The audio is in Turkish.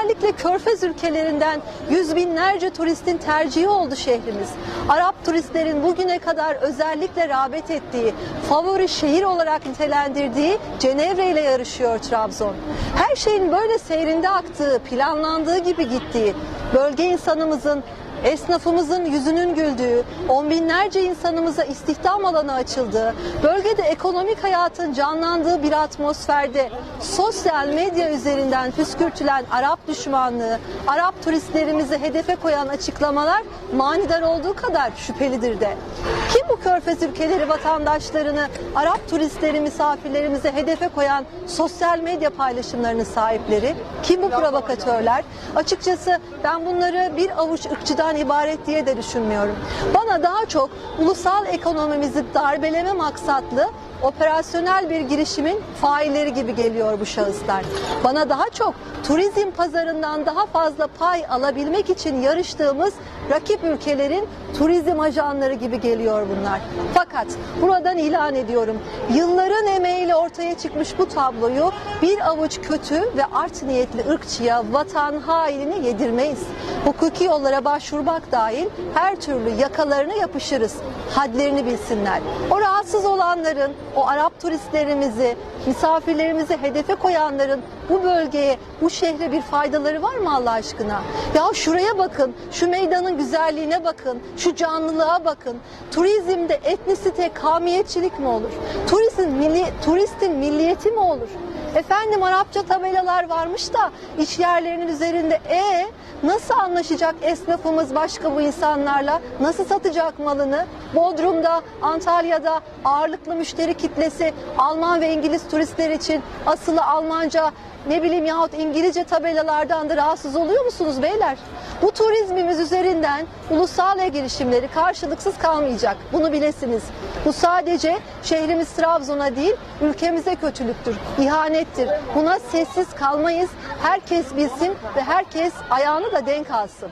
Özellikle Körfez ülkelerinden yüz binlerce turistin tercihi oldu şehrimiz. Arap turistlerin bugüne kadar özellikle rağbet ettiği, favori şehir olarak nitelendirdiği Cenevre ile yarışıyor Trabzon. Her şeyin böyle seyrinde aktığı, planlandığı gibi gittiği, bölge insanımızın Esnafımızın yüzünün güldüğü, on binlerce insanımıza istihdam alanı açıldığı, bölgede ekonomik hayatın canlandığı bir atmosferde sosyal medya üzerinden püskürtülen Arap düşmanlığı, Arap turistlerimizi hedefe koyan açıklamalar manidar olduğu kadar şüphelidir de. Kim bu körfez ülkeleri vatandaşlarını, Arap turistleri, misafirlerimizi hedefe koyan sosyal medya paylaşımlarının sahipleri? Kim bu provokatörler? Açıkçası ben bunları bir avuç ırkçıdan ibaret diye de düşünmüyorum. Bana daha çok ulusal ekonomimizi darbeleme maksatlı operasyonel bir girişimin failleri gibi geliyor bu şahıslar. Bana daha çok turizm pazarından daha fazla pay alabilmek için yarıştığımız rakip ülkelerin turizm ajanları gibi geliyor bunlar. Fakat buradan ilan ediyorum. Yılların emeğiyle ortaya çıkmış bu tabloyu bir avuç kötü ve art niyetli ırkçıya, vatan hainini yedirmeyiz. Hukuki yollara başvurmak dahil her türlü yakalarına yapışırız. Hadlerini bilsinler. O rahatsız olanların, o Arap turistlerimizi, misafirlerimizi hedefe koyanların bu bölgeye, bu şehre bir faydaları var mı Allah aşkına? Ya şuraya bakın, şu meydanın güzelliğine bakın, şu canlılığa bakın. Turizmde etnisite, kamiyetçilik mi olur? Turizm, milli, turistin milliyeti mi olur? Efendim Arapça tabelalar varmış da iş yerlerinin üzerinde e nasıl anlaşacak esnafımız başka bu insanlarla? Nasıl satacak malını? Bodrum'da, Antalya'da ağırlıklı müşteri kitlesi Alman ve İngiliz turistler için asılı Almanca ne bileyim yahut İngilizce tabelalardan da rahatsız oluyor musunuz beyler? Bu turizmimiz üzerinden ulusal girişimleri karşılıksız kalmayacak. Bunu bilesiniz. Bu sadece şehrimiz Trabzon'a değil, ülkemize kötülüktür, ihanettir. Buna sessiz kalmayız. Herkes bilsin ve herkes ayağını da denk alsın.